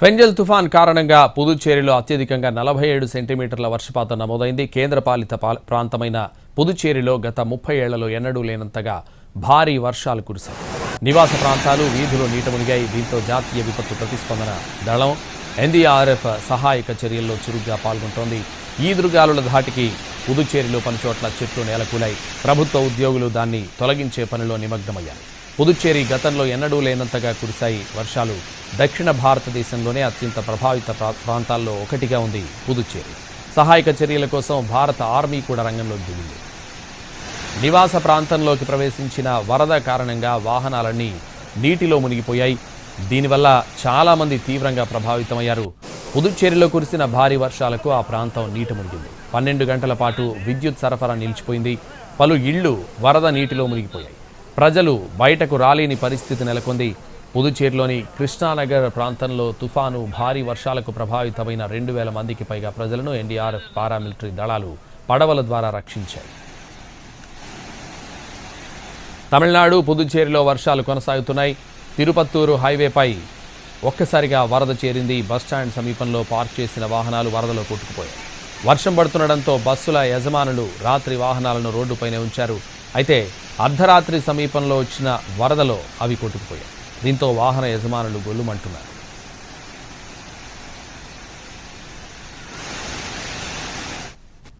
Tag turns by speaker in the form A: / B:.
A: Fengal తుఫాన్ కారణంగా పుదుచ్చేరిలో అత్యధికంగా నలభై ఏడు సెంటీమీటర్ల వర్షపాతం నమోదైంది. కేంద్రపాలిత ప్రాంతమైన పుదుచ్చేరిలో గత ముప్పై ఏళ్ళలో ఎన్నడూ లేనంతగా భారీ వర్షాలు కురిశాయి. నివాస ప్రాంతాలు వీధులు నీట మునిగాయి. దీంతో జాతీయ విపత్తు ప్రతిస్పందన దళం ఎన్డీఆర్ఎఫ్ సహాయక చర్యల్లో చురుగ్గా పాల్గొంటోంది. ఈదురుగాలుల ధాటికి పుదుచ్చేరిలో పలుచోట్ల చెట్లు నేలకూలాయి. ప్రభుత్వ ఉద్యోగులు దాన్ని తొలగించే పనిలో నిమగ్నమయ్యారు. పుదుచ్చేరి గతంలో ఎన్నడూ లేనంతగా కురిశాయి వర్షాలు. దక్షిణ భారతదేశంలోనే అత్యంత ప్రభావిత ప్రా- ప్రాంతాల్లో ఒకటిగా ఉంది పుదుచ్చేరి. సహాయక చర్యల కోసం భారత ఆర్మీ కూడా రంగంలోకి దిగింది. నివాస ప్రాంతంలోకి ప్రవేశించిన వరద కారణంగా వాహనాలన్నీ నీటిలో మునిగిపోయాయి. దీనివల్ల చాలామంది తీవ్రంగా ప్రభావితమయ్యారు. పుదుచ్చేరిలో కురిసిన భారీ వర్షాలకు ఆ ప్రాంతం నీట మునిగింది. పన్నెండు గంటల పాటు విద్యుత్ సరఫరా నిలిచిపోయింది. పలు ఇళ్ళు వరద నీటిలో మునిగిపోయాయి. ప్రజలు బయటకు రాలేని పరిస్థితి నెలకొంది. పుదుచేరిలోని కృష్ణానగర్ ప్రాంతంలో తుఫాను భారీ వర్షాలకు ప్రభావితమైన రెండు వేల మందికి పైగా ప్రజలను ఎన్డీఆర్ఎఫ్ పారామిలిటరీ దళాలు పడవల ద్వారా రక్షించాయి. తమిళనాడు పుదుచ్చేరిలో వర్షాలు కొనసాగుతున్నాయి. తిరుపత్తూరు హైవేపై ఒక్కసారిగా వరద చేరింది. బస్టాండ్ సమీపంలో పార్క్ చేసిన వాహనాలు వరదలో కొట్టుకుపోయాయి. వర్షం పడుతుండడంతో బస్సుల యజమానులు రాత్రి వాహనాలను రోడ్డుపైనే ఉంచారు. అయితే అర్ధరాత్రి సమీపంలో వచ్చిన వరదలో అవి కొట్టుకుపోయాయి. దీంతో వాహన యజమానులు గొల్లుమంటున్నారు.